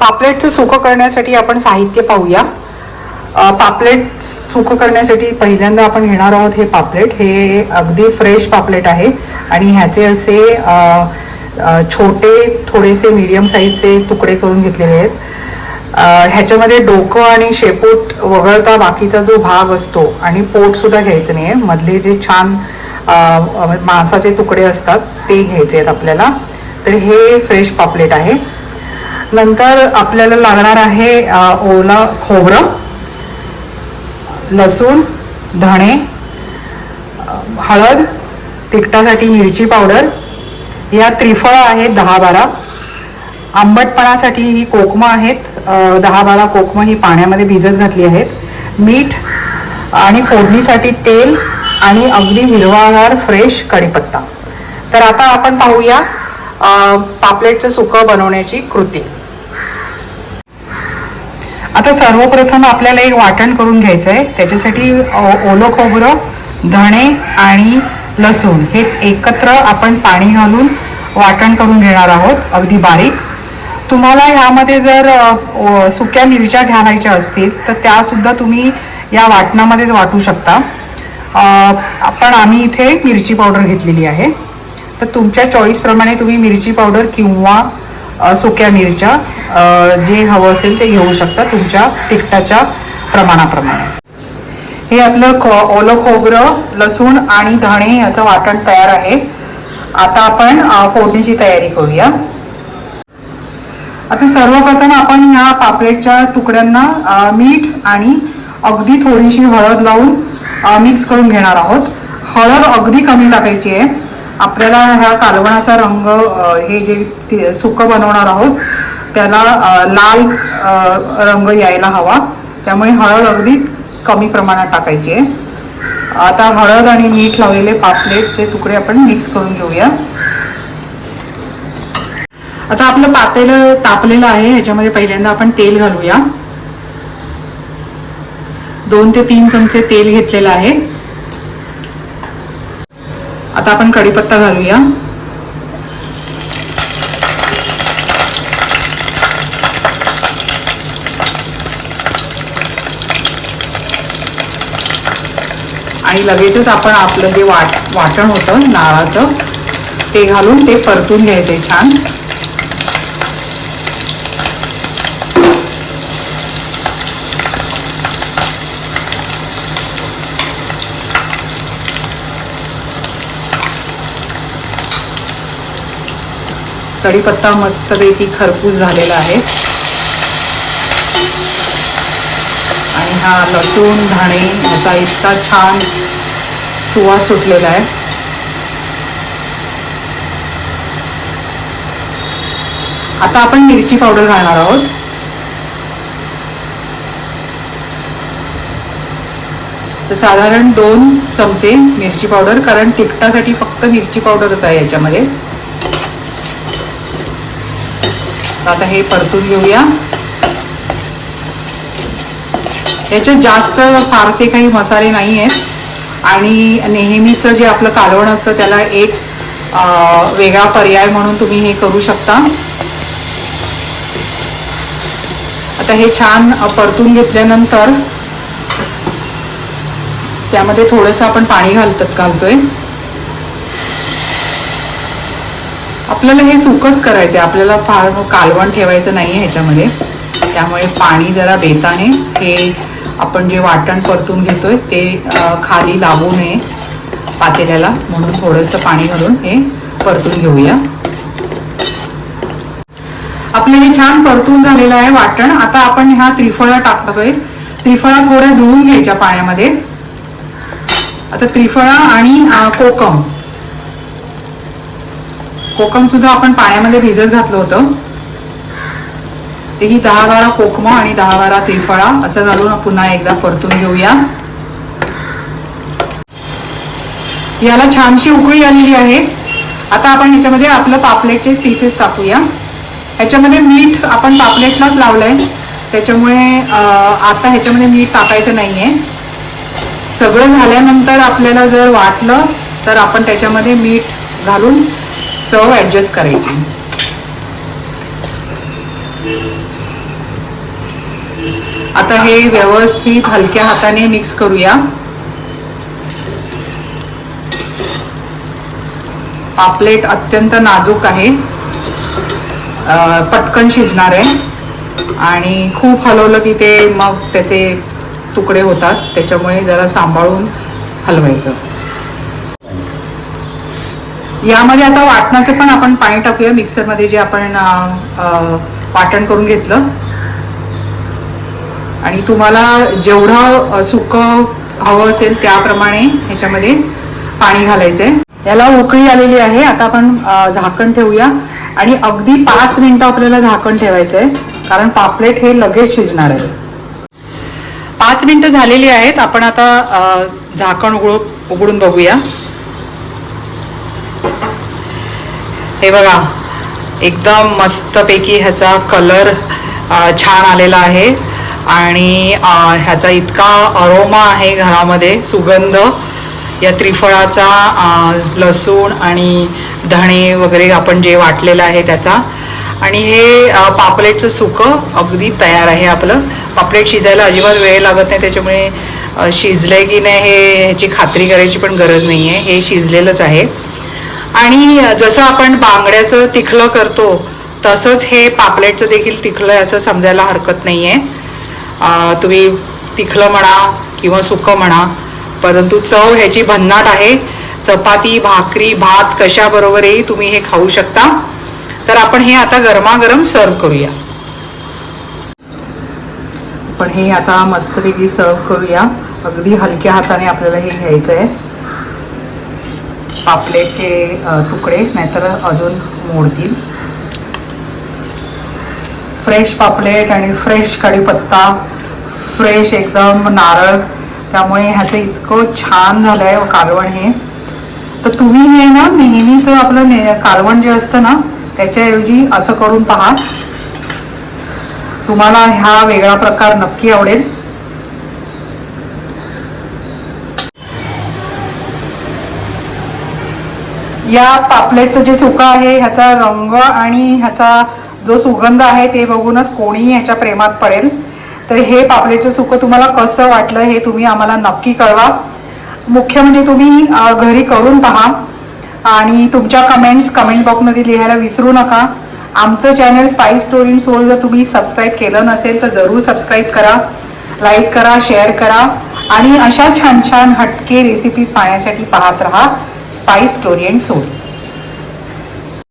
पापलेटचं सुकं करण्यासाठी आपण साहित्य पाहूया. पापलेट सुकं करण्यासाठी पहिल्यांदा आपण घेणार आहोत हे पापलेट. हे अगदी फ्रेश पापलेट आहे आणि ह्याचे असे छोटे थोडेसे मीडियम साईजचे तुकडे करून घेतलेले आहेत. ह्याच्यामध्ये डोकं आणि शेपूट वगळता बाकीचा जो भाग असतो आणि पोटसुद्धा घ्यायचं नाही आहे मधले जे छान मांसाचे तुकडे असतात ते घ्यायचे आहेत आपल्याला. तर हे फ्रेश पापलेट आहे. नंतर आपल्याला लागणार आहे ओलं ओला खोबरं लसूण धणे हळद तिखटासाठी मिरची पावडर. या त्रिफळं आहेत दहा बारा. आंबटपणासाठी ही कोकमं आहेत. दहा बारा कोकमं ही पाण्यामध्ये भिजत घातली आहेत. मीठ आणि फोडणीसाठी तेल आणि अगदी हिरवागार फ्रेश कढीपत्ता. तर आता आपण पाहूया पापलेटचं सुकं बनवण्याची कृती. आता सर्वप्रथम आपल्याला एक वाटण करून घ्यायचं आहे त्याच्यासाठी ओलं खोबरं धणे आणि लसूण हे एकत्र आपण पाणी घालून वाटण करून घेणार आहोत. अगदी बारीक. तुम्हाला ह्यामध्ये जर सुक्या मिरच्या घालायच्या असतील तर त्यासुद्धा तुम्ही या वाटणामध्येच वाटू शकता. पण आम्ही इथे मिरची पावडर घेतलेली आहे. तर तुमच्या चॉईसप्रमाणे तुम्ही मिरची पावडर किंवा सुक्या मिरच्या जे हवं असेल ते घेऊ शकता तुमच्या तिखटाच्या प्रमाणाप्रमाणे. हे आपलं ख ओलं खोबरं लसूण आणि धणे याचं वाटण तयार आहे. आता आपण फोडणीची तयारी करूया. आता सर्वप्रथम आपण ह्या पापलेटच्या तुकड्यांना मीठ आणि अगदी थोडीशी हळद लावून मिक्स करून घेणार आहोत. हळद अगदी कमी टाकायची आहे. आपल्याला ह्या कालवणाचा रंग हे जे सुकं बनवणार आहोत त्याला लाल रंग यायला हवा. त्यामुळे हळद अगदी कमी प्रमाणात टाकायची आहे. आता हळद आणि मीठ लावलेले पापलेटचे तुकडे आपण मिक्स करून घेऊया. आता आपलं पातेलं तापलेलं आहे ह्याच्यामध्ये पहिल्यांदा आपण तेल घालूया. दोन ते तीन चमचे तेल घेतलेलं आहे. आता आपण कढीपत्ता घालूया. आणि लगेचच आपण आपलं जे वाट वाटण होतं नाळाचं ते घालून ते परतून घ्यायचे छान. कढीपत्ता मस्तपैकी खरपूस झालेला आहे. आणि हा लसूण धाणे याचा इतका छान सुवास सुटलेला आहे. आता आपण मिरची पावडर घालणार आहोत. तर साधारण दोन चमचे मिरची पावडर कारण तिखटासाठी फक्त मिरची पावडरच आहे याच्यामध्ये. आता हे परतून घेऊया. याच्यात जास्त फारसे काही मसाले नाही आहेत आणि नेहमीचं जे आपलं कालवण असतं त्याला एक वेगळा पर्याय म्हणून तुम्ही हे करू शकता. आता हे छान परतून घेतल्यानंतर त्यामध्ये थोडंसं आपण पाणी घालत घालतोय. आपल्याला हे सुकच करायचं आहे आपल्याला फार कालवण ठेवायचं नाही आहे ह्याच्यामध्ये. त्यामुळे पाणी जरा बेताने हे आपण जे वाटण परतून घेतोय ते खाली लागू नये पातेल्याला. म्हणून थोडंसं पाणी घालून हे परतून घेऊया. आपलं हे छान परतून झालेलं आहे वाटण. आता आपण ह्या त्रिफळा टाकतोय. त्रिफळा थोड्या धुवून घ्यायच्या पाण्यामध्ये. आता त्रिफळा आणि कोकम. कोकम सुद्धा आपण पाण्यामध्ये भिजत घातलं होतं. ते ही दहा बारा कोकम आणि दहा बारा त्रिफळा असं घालून पुन्हा एकदा परतून घेऊया. याला छानशी उकळी आलेली आहे. आता आपण ह्याच्यामध्ये आपलं पापलेटचे पीसेस टाकूया. ह्याच्यामध्ये मीठ आपण पापलेटलाच लावलंय. त्याच्यामुळे आता ह्याच्यामध्ये मीठ टाकायचं नाहीये. सगळं झाल्यानंतर आपल्याला जर वाटलं तर आपण त्याच्यामध्ये मीठ घालून चव ॲडजस्ट हो, करायची. आता हे व्यवस्थित हलक्या हाताने मिक्स करूया. पापलेट अत्यंत नाजूक आहे. पटकन शिजणार आहे. आणि खूप हलवलं की ते मग त्याचे तुकडे होतात. त्याच्यामुळे जरा सांभाळून हलवायचं. यामध्ये आता वाटणाचं पण आपण पाणी टाकूया मिक्सरमध्ये जे आपण वाटण करून घेतलं. आणि तुम्हाला जेवढं सुकं हवं असेल त्याप्रमाणे ह्याच्यामध्ये पाणी घालायचंय. याला उकळी आलेली आहे आता आपण झाकण ठेवूया. आणि अगदी पाच मिनिटं आपल्याला झाकण ठेवायचं आहे कारण पापलेट हे लगेच शिजणार आहे. पाच मिनिटं झालेली आहेत आपण आता झाकण उघडू उघडून बघूया. हे बघा एकदम मस्तपैकी ह्याचा कलर छान आलेला आहे. आणि ह्याचा इतका अरोमा आहे घरामध्ये सुगंध. या त्रिफळाचा लसूण आणि धणे वगैरे आपण जे वाटलेलं आहे त्याचा. आणि हे पापलेटचं सुकं अगदी तयार आहे आपलं. पापलेट शिजायला अजिबात वेळ लागत नाही त्याच्यामुळे शिजलं शिजलंय की नाही हे ह्याची खात्री करायची पण गरज नाही आहे हे शिजलेलंच आहे. आणि जसं आपण बांगड्याचं तिखलं करतो तसंच हे पापलेटचं देखील तिखलं आहे असं समजायला हरकत नाही आहे तुम्ही तिखलं म्हणा किंवा सुकं म्हणा परंतु चव ह्याची भन्नाट आहे. चपाती भाकरी भात कशाबरोबरही तुम्ही हे खाऊ शकता. तर आपण हे आता गरमागरम सर्व करूया. पण हे आता मस्तपैकी सर्व करूया. अगदी हलक्या हाताने आपल्याला हे घ्यायचं आहे पापलेटचे तुकडे नाहीतर अजून मोडतील. फ्रेश पापलेट आणि फ्रेश कढीपत्ता फ्रेश एकदम नारळ. त्यामुळे ह्याचं इतकं छान झालं आहे हो, कालवण हे. तर तुम्ही हे ना नेहमीचं आपलं ने कालवण जे असतं ना त्याच्याऐवजी असं करून पहा. तुम्हाला हा वेगळा प्रकार नक्की आवडेल. या पापलेटचं जे सुका आहे ह्याचा रंग आणि ह्याचा जो सुगंध आहे ते बघूनच कोणीही ह्याच्या प्रेमात पडेल. तर हे पापलेटचं सुकं तुम्हाला कसं वाटलं हे तुम्ही आम्हाला नक्की कळवा. मुख्य म्हणजे तुम्ही घरी करून पहा. आणि तुमच्या कमेंट्स कमेंट बॉक्समध्ये लिहायला विसरू नका. आमचं चॅनल स्पाइस स्टोरी सोल जर तुम्ही सबस्क्राईब केलं नसेल तर जरूर सबस्क्राईब करा. लाईक करा शेअर करा. आणि अशा छान छान हटके रेसिपीज पाहण्यासाठी पाहत राहा. Spice story and soul